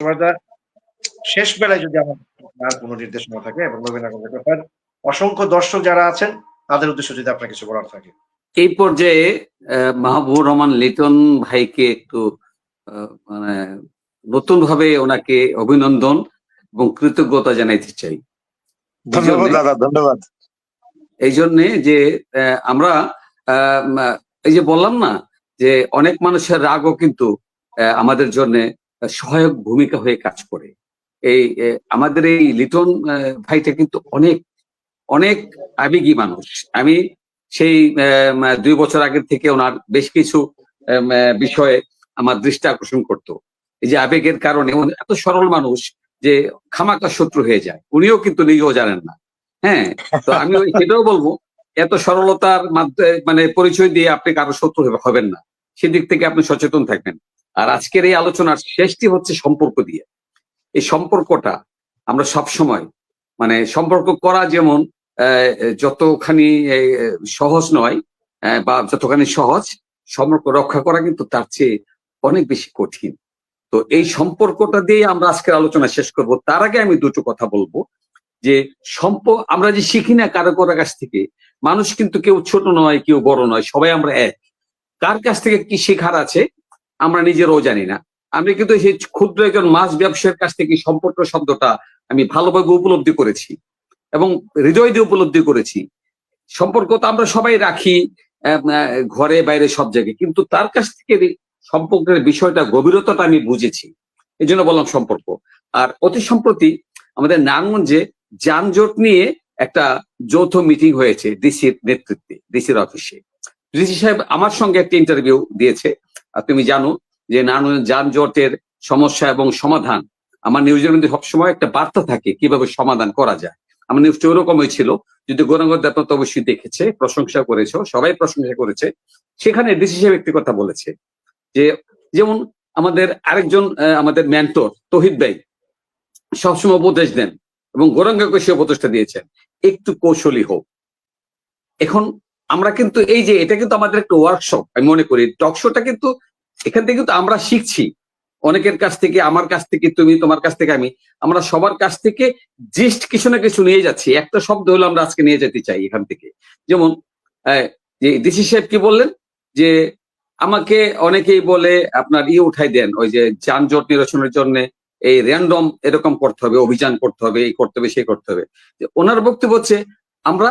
সুমাইদা, শেষ বেলায় যদি আমার আর কোনো নির্দেশনা থাকে এবং নবীন ব্যাপার অসংখ্য দর্শক যারা আছেন তাদের উদ্দেশ্যে যদি আপনার কিছু বলার থাকে। এই পর্যায়ে আহ, মাহবুবুর রহমান লিটন ভাইকে একটু আহ, মানে নতুন ভাবে ওনাকে অভিনন্দন এবং কৃতজ্ঞতা জানাইতে চাই। ধন্যবাদ দাদা ধন্যবাদ। এই জন্যে যে আহ, আমরা আহ, এই যে বললাম না যে অনেক মানুষের রাগও কিন্তু আহ, আমাদের জন্য সহায়ক ভূমিকা হয়ে কাজ করে। এই আমাদের এই লিটন ভাইটা কিন্তু অনেক অনেক আবেগী মানুষ। আমি সেই দুই বছর আগের থেকে ওনার বেশ কিছু বিষয়ে আমার দৃষ্টি আকর্ষণ করতো। এই যে আবেগের কারণে এত সরল মানুষ যে খামাকা শত্রু হয়ে যায়। উনিও কিন্তু নিজেও জানেন না। হ্যাঁ তো আমি সেটাও বলব, এত সরলতার মাধ্যমে মানে পরিচয় দিয়ে আপনি কারও শত্রু হবেন না। সেদিক থেকে আপনি সচেতন থাকবেন। আর আজকের এই আলোচনার শেষটি হচ্ছে সম্পর্ক দিয়ে। এই সম্পর্কটা আমরা সব সময় মানে সম্পর্ক করা যেমন যতখানি সহজ নয় বা যতখানি সহজ, সম্পর্ক রক্ষা করা কিন্তু তার চেয়ে অনেক বেশি কঠিন। তো এই সম্পর্কটা দিয়ে আমরা আজকের আলোচনা শেষ করব। তার আগে আমি দুটো কথা বলব, যে সম্প, আমরা যে শিখি না কারও কারও কাছ থেকে, মানুষ কিন্তু কেউ ছোট নয়, কেউ বড় নয়, সবাই আমরা এক। কার কাছ থেকে কি শেখার আছে? আমরা নিজেরাও জানি না। আমি কিন্তু সেই ক্ষুদ্র একজন মাছ ব্যবসায়ীর কাছ থেকে সম্পর্ক শব্দটা আমি ভালোভাবে উপলব্ধি করেছি এবং হৃদয় দিয়ে উপলব্ধি করেছি। সম্পর্ক তো আমরা সবাই রাখি ঘরে, বাইরে, সব জায়গায়। কিন্তু তার কাছ থেকে সম্পর্কের বিষয়টা, গভীরতাটা আমি বুঝেছি। এই জন্য বললাম সম্পর্ক। আর অতি সম্প্রতি আমাদের নারায়ণগঞ্জে যানজট নিয়ে একটা যৌথ মিটিং হয়েছে, ডিসির নেতৃত্বে, ডিসির অফিসে। ডিসি সাহেব আমার সঙ্গে একটা ইন্টারভিউ দিয়েছে। তুমি জানো যে নারায়ণগঞ্জ যানজটের সমস্যা এবং সমাধান আমার নিউজের মধ্যে সবসময় একটা বার্তা থাকে, কীভাবে সমাধান করা যায়। আমার নিউজটা ওরকমই ছিল, যদি আপনার তো অবশ্যই দেখেছে, প্রশংসা করেছ, সবাই প্রশংসা করেছে। সেখানে ডিসি সাহেব একটি কথা বলেছে, যে যেমন আমাদের আরেকজন আমাদের ম্যান্টর তহিদ ভাই, সবসময় উপদেশ দেন এবং গৌরাঙ্গকে সে উপদেশটা দিয়েছেন, একটু কৌশলী হোক। এখন আমরা কিন্তু এই যে, এটা কিন্তু আমাদের একটা ওয়ার্কশপ আমি মনে করি টক শোটা কিন্তু এখান থেকে কিন্তু আমরা শিখছি। অনেকের কাছ থেকে, আমার কাছ থেকে, তুমি তোমার কাছ থেকে, আমি। আমরা সবার কাছ থেকে জিস্ট কিছু না কিছু নিয়ে যাচ্ছি। একটা শব্দ হলো আমরা আজকে নিয়ে যেতে চাই এখান থেকে। যেমন যে ডিসি সাহেব কি বললেন? যে আমাকে অনেকেই বলে, আপনার ইয়ে উঠাই দেন, ওই যে যানজট নিরসনের জন্য এই র্যান্ডম এরকম করতে হবে, অভিযান করতে হবে, এই করতে হবে সে করতে হবে। ওনার বক্তব্য হচ্ছে, আমরা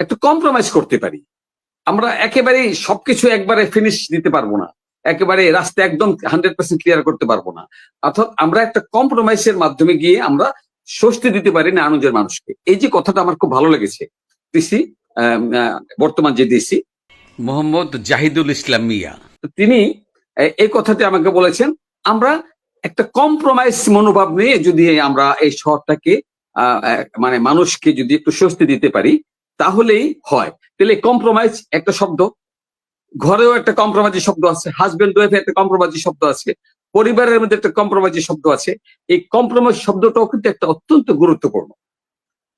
একটু কম্প্রোমাইজ করতে পারি। আমরা একেবারেই সবকিছু একবারে ফিনিশ দিতে পারব না। একেবারে রাস্তা একদম হান্ড্রেড পার্সেন্ট ক্লিয়ার করতে পারব না। অর্থাৎ আমরা একটা কম্প্রোমাইজের মাধ্যমে গিয়ে আমরা স্বস্তি দিতে পারি না আনন্দের মানুষকে। এই যে কথাটা আমার খুব ভালো লেগেছে। ডিসি বর্তমান যে ডিসি মোহাম্মদ জাহিদুল ইসলাম মিয়া। তিনি এই কথাটি আমাকে বলেছেন আমরা একটা কম্প্রোমাইজ মনোভাব নিয়ে যদি আমরা এই শহরটাকে মানে মানুষকে যদি একটু স্বস্তি দিতে পারি তাহলেই হয়। তাহলে কম্প্রোমাইজ একটা শব্দ। ঘরেও একটা কম্প্রোমাইজি শব্দ আছে হাজবেন্ড ওয়াইফে একটা কম্প্রোমাইজি শব্দ আছে, পরিবারের মধ্যে একটা কম্প্রোমাইজি শব্দ আছে। এই কম্প্রোমাইজ শব্দটাও কিন্তু একটা অত্যন্ত গুরুত্বপূর্ণ।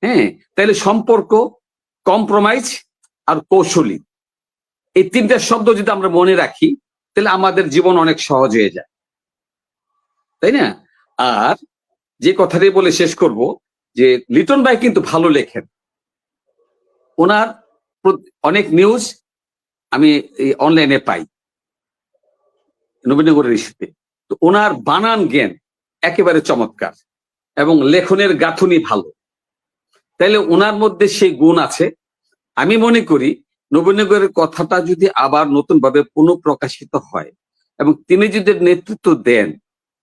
হ্যাঁ তাহলে সম্পর্ক কম্প্রোমাইজ আর কৌশলী। এই তিনটা শব্দ যদি আমরা মনে রাখি তাহলে আমাদের জীবন অনেক সহজ হয়ে যায়। তাই না? আর যে কথাটি বলে শেষ করব, যে লিটন ভাই কিন্তু ভালো লেখেন। ওনার অনেক নিউজ আমি অনলাইনে পাই। নবীনগরের ইস্যুতে। তো ওনার বানান জ্ঞান একেবারে চমৎকার এবং লেখনের গাঁথুনি ভালো। তাইলে ওনার মধ্যে সেই গুণ আছে। আমি মনে করি নবীনগরের কথাটা যদি আবার নতুন ভাবে পুনঃপ্রকাশিত হয় এবং তিনি যদি নেতৃত্ব দেন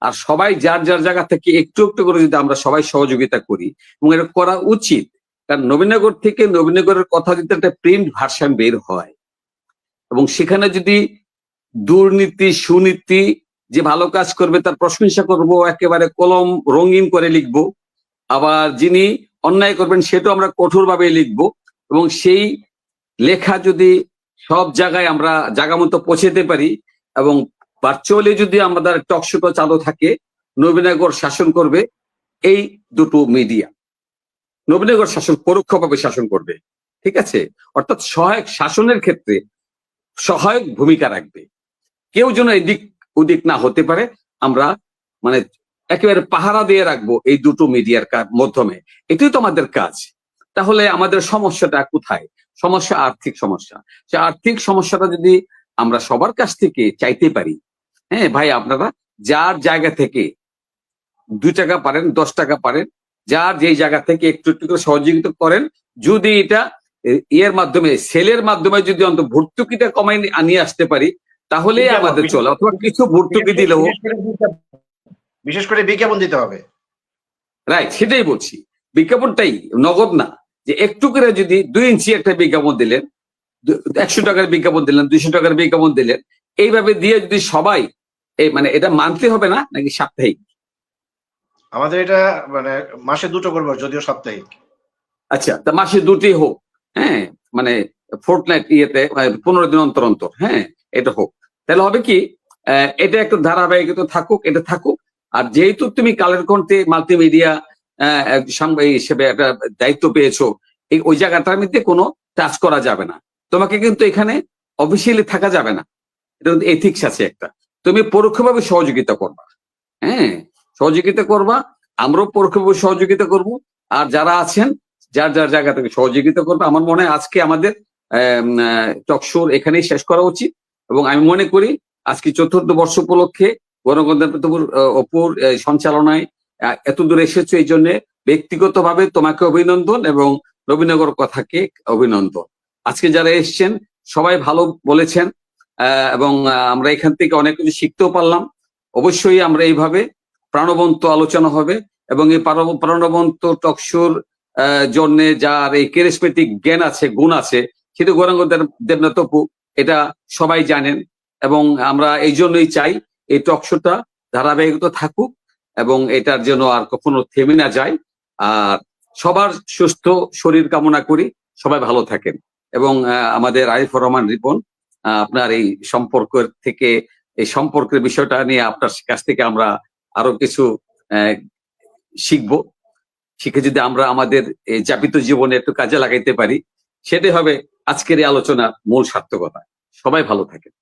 আর সবাই যার যার জায়গা থেকে একটু একটু করে যদি আমরা সবাই সহযোগিতা করি এবং এটা করা উচিত, কারণ নবীনগর থেকে নবীনগরের কথা যদি একটা প্রিন্ট ভার্সন বের হয় এবং সেখানে যদি দুর্নীতি, সুনীতি যে ভালো কাজ করবে তার প্রশংসা করব, একেবারে কলম রঙিন করে লিখব। আবার যিনি অন্যায় করবেন সেটাও আমরা কঠোরভাবে লিখব এবং সেই লেখা যদি সব জায়গায় আমরা জায়গা মতো পৌঁছেতে পারি এবং ভার্চুয়ালি যদি আমাদের টকশোটা চালু থাকে, নবীনগর শাসন করবে এই দুটো মিডিয়া নবীনগর শাসন পরোক্ষভাবে শাসন করবে, ঠিক আছে? অর্থাৎ সহায়ক শাসনের ক্ষেত্রে সহায়ক ভূমিকা রাখবে। কেউ যেন এদিক ওদিক না হতে পারে, আমরা মানে একেবারে পাহারা দিয়ে রাখব এই দুটো মিডিয়ার মাধ্যমে। এটাই তো আমাদের কাজ। তাহলে আমাদের সমস্যাটা কোথায়? সমস্যা আর্থিক সমস্যা। সে আর্থিক সমস্যাটা যদি আমরা সবার কাছ থেকে চাইতে পারি হ্যাঁ ভাই, আপনারা যার জায়গা থেকে দুই টাকা পারেন, দশ টাকা পারেন, যার যেই জায়গা থেকে একটু একটু করে সহযোগিতা করেন, যদি এটা ইয়ের মাধ্যমে সেলের মাধ্যমে যদি অন্তত ভর্তুকিটা কমাই নিয়ে আসতে পারি তাহলে আমাদের চলে। অথবা কিছু ভর্তুকি দিলেও বিশেষ করে বিজ্ঞাপন- বিশেষ করে বিজ্ঞাপন দিতে হবে। রাইট সেটাই বলছি। বিজ্ঞাপনটাই নগদ না। যে একটু করে যদি দুই ইঞ্চি একটা বিজ্ঞাপন দিলেন একশো টাকার বিজ্ঞাপন দিলেন দুইশো টাকার বিজ্ঞাপন দিলেন এইভাবে দিয়ে যদি সবাই এই মানে এটা মানতে হবে না নাকি সাপ্তাহিক? আমাদের এটা মানে মাসে দুটো করব যদিও সাপ্তাহিক। আচ্ছা তা মাসে দুটি হোক। হ্যাঁ মানে ফোর্টনাইট ইয়েতে মানে পনেরো দিন অন্তর অন্তর হ্যাঁ এটা হোক। তাহলে হবে কি এটা একটা ধারাবাহিকতা থাকুক, এটা থাকুক। আর যেহেতু তুমি কালের কণ্ঠে মাল্টিমিডিয়া হিসেবে একটা দায়িত্ব পেয়েছ, এই ওই জায়গাটার মধ্যে কোনো টাচ করা যাবে না। তোমাকে কিন্তু এখানে অফিসিয়ালি থাকা যাবে না। এটা কিন্তু এথিক্স আছে একটা। তুমি পরোক্ষভাবে সহযোগিতা করবা। হ্যাঁ সহযোগিতা করবা, আমরাও পরোক্ষভাবে সহযোগিতা করব। আর যারা আছেন যার যার জায়গা থেকে সহযোগিতা করবে। আমার মনে হয় আজকে আমাদের টকশোর এখানেই শেষ করা উচিত। এবং আমি মনে করি আজকে চতুর্থ বর্ষ উপলক্ষে গণগণতন্ত্র অপুর সঞ্চালনায় এত দূর এসেছ এই জন্য ব্যক্তিগতভাবে তোমাকে অভিনন্দন এবং রবীনগর কথাকে অভিনন্দন। আজকে যারা এসছেন, সবাই ভালো বলেছেন এবং আমরা এখান থেকে অনেক কিছু শিখতেও পারলাম। অবশ্যই আমরা এইভাবে প্রাণবন্ত আলোচনা হবে এবং এই প্রাণবন্ত টকশোর জন্য যার এই কেরিসমেটিক জ্ঞান আছে, গুণ আছে, সেটা গৌরাঙ্গ দেব- দেবনাথ অপু এটা সবাই জানেন। এবং আমরা এই জন্যই চাই এই টকশোটা ধারাবাহিকতা থাকুক এবং এটার জন্য আর কখনো থেমে না যায়। আর সবার সুস্থ শরীর কামনা করি, সবাই ভালো থাকেন। এবং আমাদের আরিফুর রহমান রিপন আপনার এই সম্পর্কের থেকে, এই সম্পর্কের বিষয়টা নিয়ে আপনার কাছ থেকে আমরা আরও কিছু শিখব। শিখে যদি আমরা আমাদের যাপিত জীবনে একটু কাজে লাগাইতে পারি, সেটাই হবে আজকের এই আলোচনা মূল সার্থকতা। সবাই ভালো থাকেন।